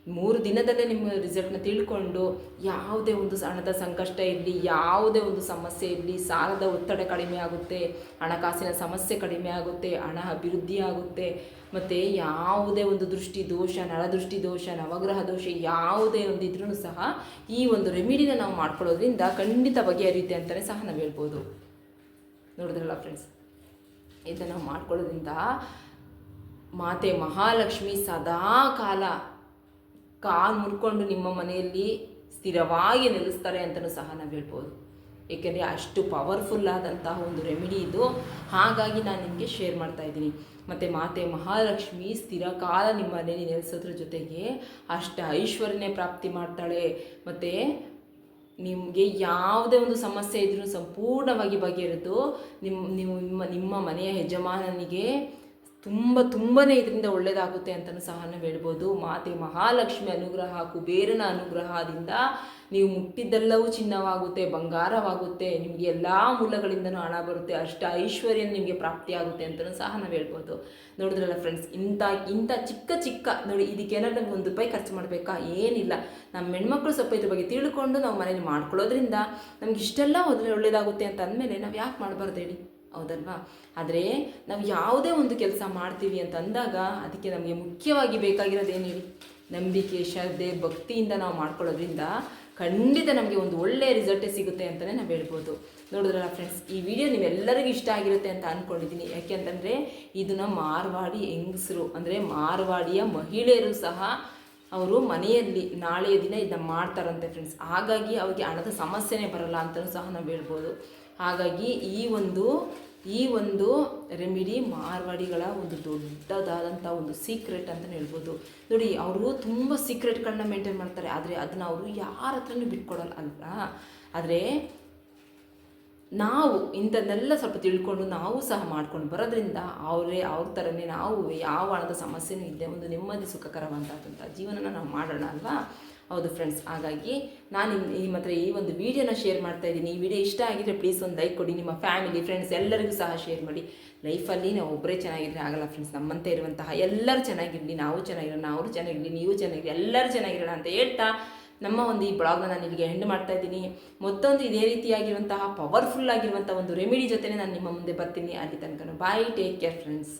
ಮೂರು ದಿನದಲ್ಲೇ ನಿಮ್ಮ ರಿಸಲ್ಟ್ನ ತಿಳ್ಕೊಂಡು ಯಾವುದೇ ಒಂದು ಹಣದ ಸಂಕಷ್ಟ ಇರಲಿ, ಯಾವುದೇ ಒಂದು ಸಮಸ್ಯೆ ಇರಲಿ, ಸಾಲದ ಒತ್ತಡ ಕಡಿಮೆ ಆಗುತ್ತೆ, ಹಣಕಾಸಿನ ಸಮಸ್ಯೆ ಕಡಿಮೆ ಆಗುತ್ತೆ, ಹಣ ಅಭಿವೃದ್ಧಿ ಆಗುತ್ತೆ, ಮತ್ತು ಯಾವುದೇ ಒಂದು ದೃಷ್ಟಿ ದೋಷ ನಳದೃಷ್ಟಿ ದೋಷ, ನವಗ್ರಹ ದೋಷ ಯಾವುದೇ ಒಂದು ಇದ್ರೂ ಸಹ ಈ ಒಂದು ರೆಮಿಡಿನ ನಾವು ಮಾಡ್ಕೊಳ್ಳೋದ್ರಿಂದ ಖಂಡಿತ ಬಗೆಹರಿಯುತ್ತೆ ಅಂತಲೇ ಸಹ ನಾವು ಹೇಳ್ಬೋದು. ನೋಡಿದ್ರಲ್ಲ ಫ್ರೆಂಡ್ಸ್ ಇದನ್ನು ಮಾಡ್ಕೊಳ್ಳೋದ್ರಿಂದ ಮಾತೆ ಮಹಾಲಕ್ಷ್ಮಿ ಸದಾ ಕಾಲ ಕಾಲು ಮುರ್ಕೊಂಡು ನಿಮ್ಮ ಮನೆಯಲ್ಲಿ ಸ್ಥಿರವಾಗಿ ನಿಲ್ಲಿಸ್ತಾರೆ ಅಂತಲೂ ಸಹ ನಾವು ಹೇಳ್ಬೋದು. ಏಕೆಂದರೆ ಅಷ್ಟು ಪವರ್ಫುಲ್ ಆದಂತಹ ಒಂದು ರೆಮಿಡಿ ಇದು. ಹಾಗಾಗಿ ನಾನು ನಿಮಗೆ ಶೇರ್ ಮಾಡ್ತಾ ಇದ್ದೀನಿ. ಮತ್ತು ಮಾತೆ ಮಹಾಲಕ್ಷ್ಮಿ ಸ್ಥಿರ ಕಾಲ ನಿಮ್ಮ ಮನೆಯಲ್ಲಿ ನೆಲೆಸೋದ್ರ ಜೊತೆಗೆ ಅಷ್ಟು ಐಶ್ವರ್ಯನೇ ಪ್ರಾಪ್ತಿ ಮಾಡ್ತಾಳೆ. ಮತ್ತು ನಿಮಗೆ ಯಾವುದೇ ಒಂದು ಸಮಸ್ಯೆ ಇದ್ರೂ ಸಂಪೂರ್ಣವಾಗಿ ಬಗೆಹರಿದು ನಿಮ್ಮ ನಿಮ್ಮ ನಿಮ್ಮ ಮನೆಯ ಯಜಮಾನನಿಗೆ ತುಂಬ ತುಂಬಾ ಇದರಿಂದ ಒಳ್ಳೆಯದಾಗುತ್ತೆ ಅಂತಲೂ ಸಹ ನಾವು ಹೇಳ್ಬೋದು. ಮಾತೆ ಮಹಾಲಕ್ಷ್ಮಿ ಅನುಗ್ರಹ, ಕುಬೇರನ ಅನುಗ್ರಹದಿಂದ ನೀವು ಮುಟ್ಟಿದ್ದೆಲ್ಲವೂ ಚಿನ್ನವಾಗುತ್ತೆ, ಬಂಗಾರವಾಗುತ್ತೆ, ನಿಮಗೆ ಎಲ್ಲ ಮೂಲಗಳಿಂದನೂ ಹಣ ಬರುತ್ತೆ, ಅಷ್ಟು ಐಶ್ವರ್ಯ ನಿಮಗೆ ಪ್ರಾಪ್ತಿಯಾಗುತ್ತೆ ಅಂತಲೂ ಸಹ ನಾವು ಹೇಳ್ಬೋದು. ನೋಡಿದ್ರಲ್ಲ ಫ್ರೆಂಡ್ಸ್ ಇಂಥ ಇಂಥ ಚಿಕ್ಕ ಚಿಕ್ಕ, ನೋಡಿ ಇದಕ್ಕೇನಾದ್ರು ನಮ್ಗೆ ಒಂದು ರೂಪಾಯಿ ಖರ್ಚು ಮಾಡಬೇಕಾ? ಏನಿಲ್ಲ. ನಮ್ಮ ಹೆಣ್ಮಕ್ಳು ಸ್ವಲ್ಪ ಇದ್ರ ಬಗ್ಗೆ ತಿಳ್ಕೊಂಡು ನಾವು ಮನೇಲಿ ಮಾಡ್ಕೊಳ್ಳೋದ್ರಿಂದ ನಮ್ಗೆ ಇಷ್ಟೆಲ್ಲ ಒಳ್ಳೆ, ಒಳ್ಳೇದಾಗುತ್ತೆ ಅಂತ ಅಂದಮೇಲೆ ನಾವು ಯಾಕೆ ಮಾಡಬಾರ್ದು ಹೇಳಿ? ಹೌದಲ್ವಾ? ಆದರೆ ನಾವು ಯಾವುದೇ ಒಂದು ಕೆಲಸ ಮಾಡ್ತೀವಿ ಅಂತ ಅಂದಾಗ ಅದಕ್ಕೆ ನಮಗೆ ಮುಖ್ಯವಾಗಿ ಬೇಕಾಗಿರೋದು ಏನು ಹೇಳಿ? ನಂಬಿಕೆ, ಶ್ರದ್ಧೆ, ಭಕ್ತಿಯಿಂದ ನಾವು ಮಾಡ್ಕೊಳ್ಳೋದ್ರಿಂದ ಖಂಡಿತ ನಮಗೆ ಒಂದು ಒಳ್ಳೆಯ ರಿಸಲ್ಟೇ ಸಿಗುತ್ತೆ ಅಂತಲೇ ನಾವು ಹೇಳ್ಬೋದು. ನೋಡಿದ್ರಲ್ಲ ಫ್ರೆಂಡ್ಸ್ ಈ ವಿಡಿಯೋ ನೀವೆಲ್ಲರಿಗೂ ಇಷ್ಟ ಆಗಿರುತ್ತೆ ಅಂತ ಅಂದ್ಕೊಂಡಿದ್ದೀನಿ ಯಾಕೆಂತಂದರೆ ಇದನ್ನು ಮಾರ್ವಾಡಿ ಹೆಂಗಸರು, ಅಂದರೆ ಮಾರ್ವಾಡಿಯ ಮಹಿಳೆಯರು ಸಹ ಅವರು ಮನೆಯಲ್ಲಿ ನಾಳೆಯ ದಿನ ಇದನ್ನ ಮಾಡ್ತಾರಂತೆ ಫ್ರೆಂಡ್ಸ್ ಹಾಗಾಗಿ ಅವ್ರಿಗೆ ಹಣದ ಸಮಸ್ಯೆನೇ ಬರಲ್ಲ ಅಂತಲೂ ಸಹ ನಾವು ಹೇಳ್ಬೋದು. ಹಾಗಾಗಿ ಈ ಒಂದು ಈ ಒಂದು ರೆಮಿಡಿ ಮಾರ್ವಾಡಿಗಳ ಒಂದು ದೊಡ್ಡದಾದಂಥ ಒಂದು ಸೀಕ್ರೆಟ್ ಅಂತಲೇ ಹೇಳ್ಬೋದು. ನೋಡಿ, ಅವರು ತುಂಬ ಸೀಕ್ರೆಟ್ಗಳನ್ನ ಮೇಂಟೈನ್ ಮಾಡ್ತಾರೆ, ಆದರೆ ಅದನ್ನ ಅವರು ಯಾರ ಹತ್ರನೂ ಬಿಟ್ಕೊಡಲ್ಲ ಅಲ್ವಾ? ಆದರೆ ನಾವು ಇಂಥದ್ದೆಲ್ಲ ಸ್ವಲ್ಪ ತಿಳ್ಕೊಂಡು ನಾವು ಸಹ ಮಾಡ್ಕೊಂಡು ಬರೋದ್ರಿಂದ ಅವರೇ ಅವ್ರ ಥರನೇ ನಾವು ಯಾವ ಹಣದ ಸಮಸ್ಯೆನೂ ಇಲ್ಲದೆ ಒಂದು ನೆಮ್ಮದಿ ಸುಖಕರವಾದಂಥ ಜೀವನನ ನಾವು ಮಾಡೋಣ ಅಲ್ವಾ? ಹೌದು ಫ್ರೆಂಡ್ಸ್ ಹಾಗಾಗಿ ನಾನು ನಿಮ್ಮ ಹತ್ರ ಈ ಒಂದು ವಿಡಿಯೋನ ಶೇರ್ ಮಾಡ್ತಾ ಇದ್ದೀನಿ. ಈ ವಿಡಿಯೋ ಇಷ್ಟ ಆಗಿದ್ರೆ ಪ್ಲೀಸ್ ಒಂದು ಲೈಕ್ ಕೊಡಿ. ನಿಮ್ಮ ಫ್ಯಾಮಿಲಿ ಫ್ರೆಂಡ್ಸ್ ಎಲ್ಲರಿಗೂ ಸಹ ಶೇರ್ ಮಾಡಿ. ಲೈಫಲ್ಲಿ ನಾವು ಒಬ್ಬರೇ ಚೆನ್ನಾಗಿದ್ರೆ ಆಗಲ್ಲ ಫ್ರೆಂಡ್ಸ್ ನಮ್ಮಂತೆ ಇರುವಂತಹ ಎಲ್ಲರೂ ಚೆನ್ನಾಗಿರಲಿ. ನಾವು ಚೆನ್ನಾಗಿರೋಣ, ಅವರು ಚೆನ್ನಾಗಿರಲಿ, ನೀವು ಚೆನ್ನಾಗಿರಲಿ, ಎಲ್ಲರೂ ಚೆನ್ನಾಗಿರೋಣ ಅಂತ ಹೇಳ್ತಾ ನಮ್ಮ ಒಂದು ಈ ಬ್ಲಾಗ್ನ ನಾನು ನಿಮಗೆ ಎಂಡ್ ಮಾಡ್ತಾ ಇದ್ದೀನಿ. ಮತ್ತೊಂದು ಇದೇ ರೀತಿಯಾಗಿರುವಂತಹ ಪವರ್ಫುಲ್ ಆಗಿರುವಂಥ ಒಂದು ರೆಮಿಡಿ ಜೊತೆ ನಾನು ನಿಮ್ಮ ಮುಂದೆ ಬರ್ತೀನಿ. ಅಲ್ಲಿ ತನಕ ಬಾಯ್ ಟೇಕ್ ಕೇರ್ ಫ್ರೆಂಡ್ಸ್